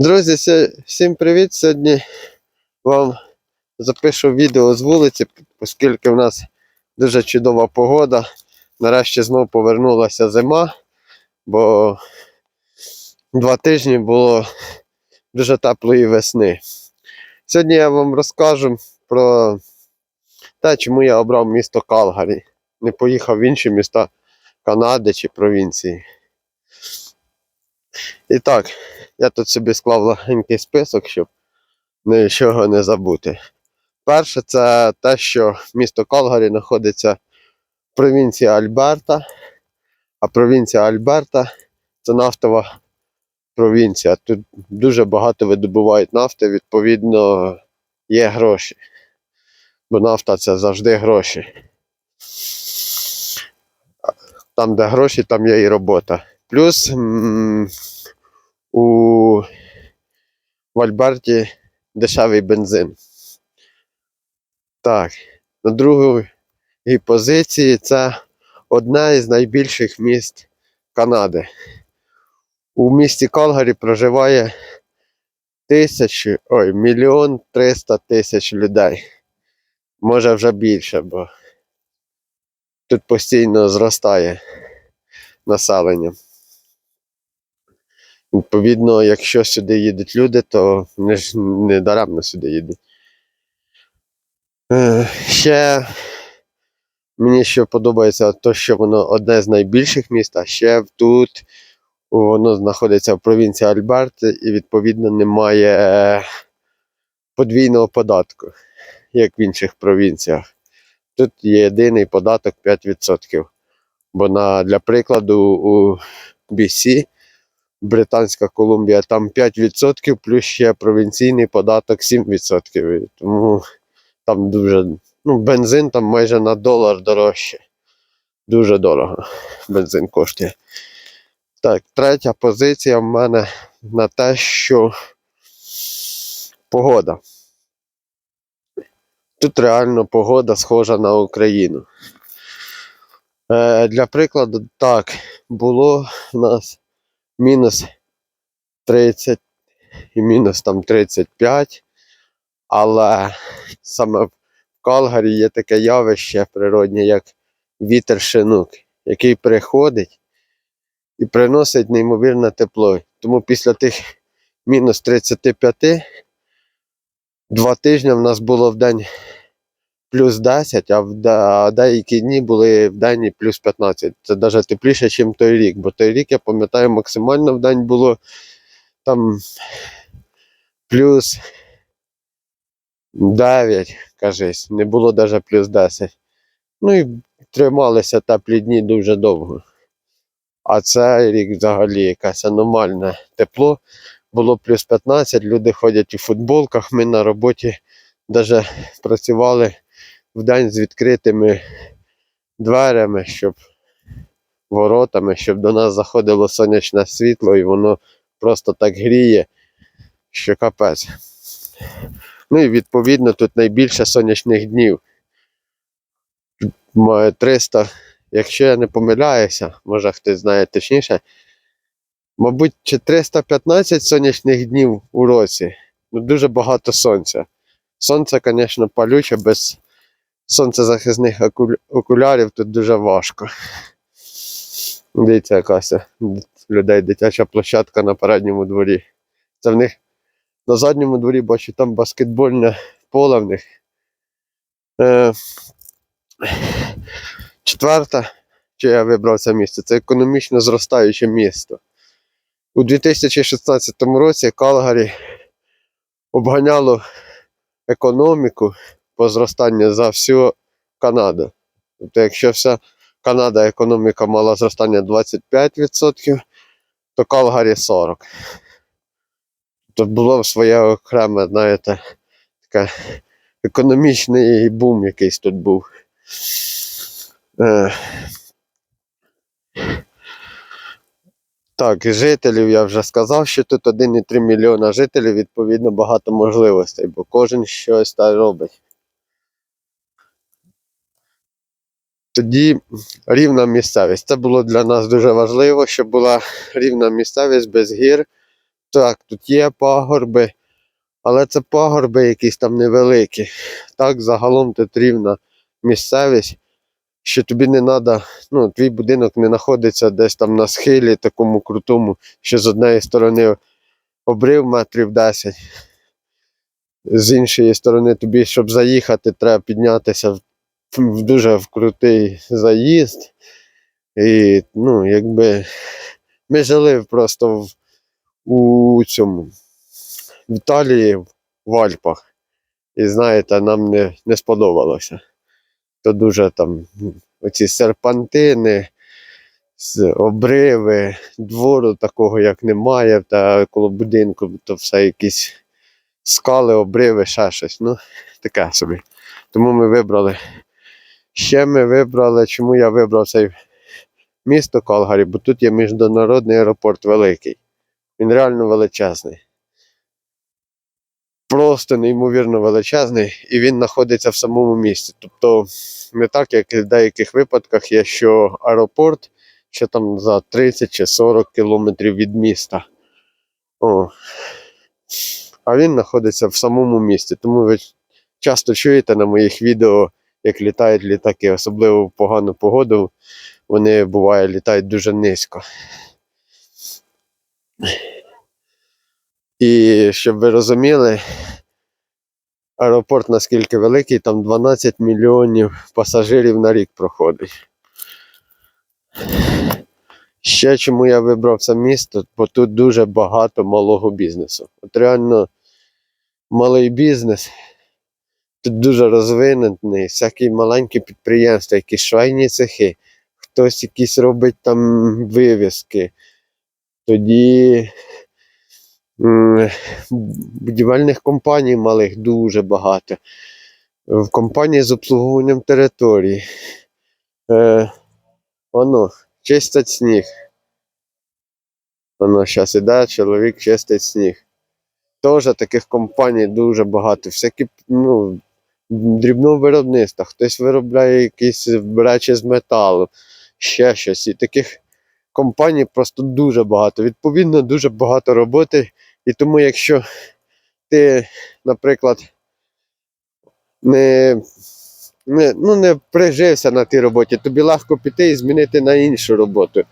Друзі, всім привіт! Сьогодні вам запишу відео з вулиці, оскільки в нас дуже чудова погода. Нарешті знову повернулася зима, бо два тижні було дуже теплої весни. Сьогодні я вам розкажу про те, чому я обрав місто Калгарі. Не поїхав в інші міста Канади чи провінції. І так, я тут собі склав легенький список, щоб нічого не забути. Перше, це те, що місто Калгарі знаходиться в провінції Альберта, а провінція Альберта це нафтова провінція. Тут дуже багато видобувають нафти, відповідно, є гроші. Бо нафта це завжди гроші. Там, де гроші, там є і робота. Плюс у Альберті дешевий бензин. Так, на другій позиції це одне із найбільших міст Канади. У місті Калгарі проживає тисячі, ой, мільйон триста тисяч людей. Може вже більше, бо тут постійно зростає населення. Відповідно, якщо сюди їдуть люди, то не, не даремно сюди їдуть. Е, ще мені ще подобається те, що воно одне з найбільших міст, а ще тут воно знаходиться в провінції Альберт і відповідно немає е, подвійного податку, як в інших провінціях. Тут є єдиний податок 5%. Бо на, для прикладу у BC Британська Колумбія, там 5%, плюс ще провінційний податок 7%. Тому там дуже, ну, бензин там майже на долар дорожче. Дуже дорого бензин коштує. Так, третя позиція в мене на те, що погода. Тут реально погода схожа на Україну. Е, для прикладу, так, було в нас мінус 30 і мінус там 35, але саме в Калгарі є таке явище природнє, як вітер шинук, який приходить і приносить неймовірне тепло. Тому після тих мінус 35 два тижні в нас було в день плюс 10, а в деякі дні були в день плюс 15. Це навіть тепліше, ніж той рік. Бо той рік, я пам'ятаю, максимально в день було там плюс 9, кажись, не було навіть плюс 10. Ну і трималися теплі дні дуже довго. А цей рік взагалі якесь аномальне тепло. Було плюс 15, люди ходять у футболках. Ми на роботі навіть працювали в день з відкритими дверями, щоб воротами, щоб до нас заходило сонячне світло, і воно просто так гріє, що капець. Ну і відповідно тут найбільше сонячних днів. Має 300, якщо я не помиляюся, може хтось знає точніше, мабуть, чи 315 сонячних днів у році. Ну, дуже багато сонця. Сонце, звісно, палюче, без сонцезахисних окулярів тут дуже важко. Дивіться, якась людей дитяча площадка на передньому дворі. Це в них на задньому дворі бачу, там баскетбольне поле в них. Е, четверте, що я вибрав це місце, це економічно зростаюче місто. У 2016 році Калгарі обганяло економіку по зростанню за всю Канаду. Тобто, якщо вся Канада економіка мала зростання 25%, то Калгарі 40%. Тут було своє окреме, знаєте, таке економічний бум якийсь тут був. Е. Так, жителів я вже сказав, що тут 1,3 мільйона жителів, відповідно, багато можливостей, бо кожен щось та робить. Тоді рівна місцевість. Це було для нас дуже важливо, щоб була рівна місцевість без гір, Так, тут є пагорби, але це пагорби якісь там невеликі. Так, загалом тут рівна місцевість, що тобі не треба, ну, твій будинок не знаходиться десь там на схилі, такому крутому, що з однієї сторони обрив метрів 10. З іншої сторони, тобі, щоб заїхати, треба піднятися в, дуже крутий заїзд. І, ну, якби ми жили просто в, у цьому в Італії в Альпах. І знаєте, нам не, не сподобалося. То дуже там оці серпантини, обриви, двору такого як немає, та коло будинку, то все якісь скали, обриви, ще щось. Ну, таке собі. Тому ми вибрали. Ще ми вибрали, чому я вибрав цей місто Калгарі, бо тут є міжнародний аеропорт великий. Він реально величезний. Просто неймовірно величезний, і він знаходиться в самому місті. Тобто, не так, як в деяких випадках є, що аеропорт ще там за 30 чи 40 кілометрів від міста. О. А він знаходиться в самому місті. Тому ви часто чуєте на моїх відео, як літають літаки, особливо в погану погоду, вони буває літають дуже низько. І щоб ви розуміли, аеропорт наскільки великий, там 12 мільйонів пасажирів на рік проходить. Ще чому я вибрав це місто, бо тут дуже багато малого бізнесу. От реально малий бізнес тут дуже розвинений, всякі маленькі підприємства, якісь швейні цехи, хтось якісь робить там вивіски. Тоді будівельних компаній малих дуже багато. В компанії з обслуговуванням території. Е, воно, чистять сніг. Воно зараз іде, чоловік чистить сніг. Теж таких компаній дуже багато. Всякі, ну, дрібного виробництва, хтось виробляє якісь речі з металу, ще щось. І таких компаній просто дуже багато. Відповідно, дуже багато роботи. І тому, якщо ти, наприклад, не, не, ну, не прижився на тій роботі, тобі легко піти і змінити на іншу роботу.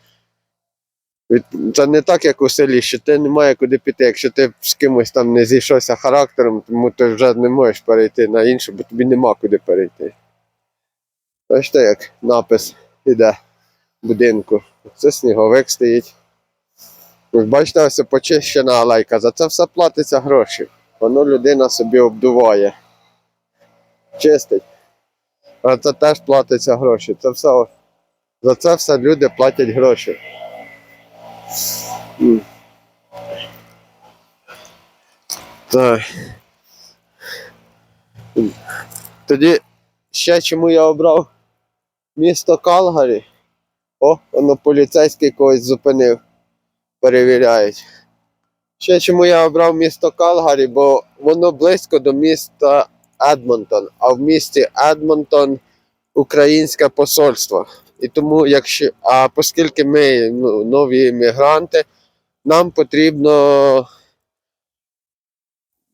Це не так, як у селі, що ти не має куди піти. Якщо ти з кимось там не зійшовся характером, тому ти вже не можеш перейти на інше, бо тобі нема куди перейти. Бачите, як напис іде в будинку. Це сніговик стоїть. Бачите, ось почищена алейка. За це все платиться гроші. Воно людина собі обдуває. Чистить. А це теж платиться гроші. Це все, за це все люди платять гроші. Так. Тоді ще чому я обрав місто Калгарі. О, воно поліцейський когось зупинив. Перевіряють. Ще чому я обрав місто Калгарі, бо воно близько до міста Едмонтон, а в місті Едмонтон українське посольство. І тому, якщо, а оскільки ми ну, нові іммігранти, нам потрібно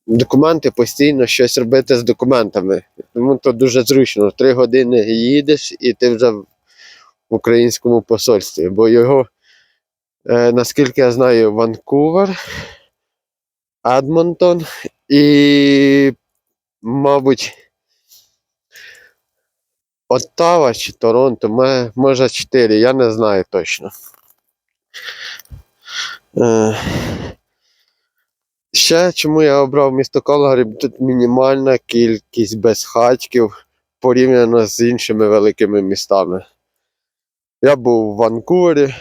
документи постійно щось робити з документами. Тому то дуже зручно. Три години їдеш і ти вже в українському посольстві. Бо його, е, наскільки я знаю, Ванкувер, Едмонтон і, мабуть, Оттава чи Торонто, може 4, я не знаю точно. Е, Ще чому я обрав місто Калгарі, тут мінімальна кількість безхатьків порівняно з іншими великими містами. Я був в Ванкувері,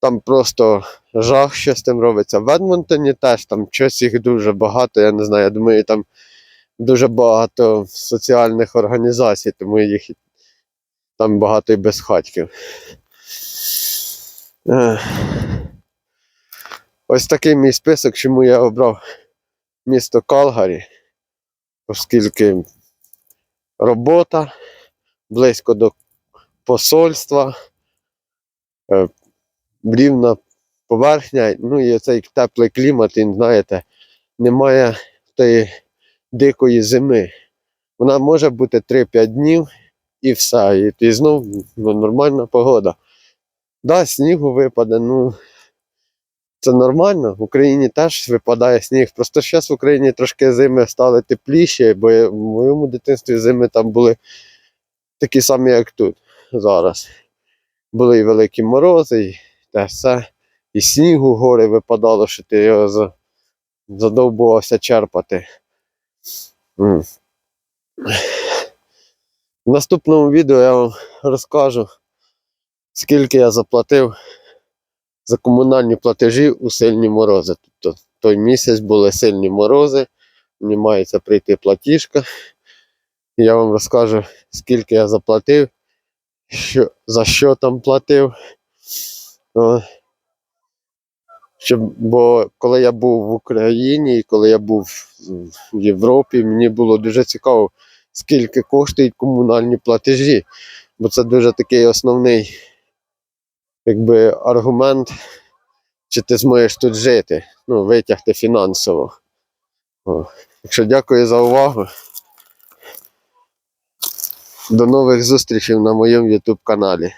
там просто жах, що з тим робиться. В Едмонтоні теж там щось їх дуже багато, я не знаю, я думаю, там дуже багато соціальних організацій, тому їх там багато і безхатьків. Ось такий мій список, чому я обрав місто Калгарі, оскільки робота близько до посольства, е, рівна поверхня, ну і цей теплий клімат, він, знаєте, немає тої дикої зими. Вона може бути 3-5 днів і все. І, і знов ну, нормальна погода. Да, снігу випаде, ну це нормально. В Україні теж випадає сніг. Просто зараз в Україні трошки зими стали тепліші, бо в моєму дитинстві зими там були такі самі, як тут зараз. Були і великі морози, і те все. І снігу гори випадало, що ти його задовбувався черпати. В наступному відео я вам розкажу, скільки я заплатив за комунальні платежі у сильні морози. Тобто той місяць були сильні морози, мені мається прийти платіжка. Я вам розкажу, скільки я заплатив, що, за що там платив. Щоб, бо коли я був в Україні коли я був в Європі, мені було дуже цікаво, скільки коштують комунальні платежі. Бо це дуже такий основний якби, аргумент, чи ти зможеш тут жити, ну, витягти фінансово. О. Так що дякую за увагу. До нових зустрічей на моєму YouTube каналі.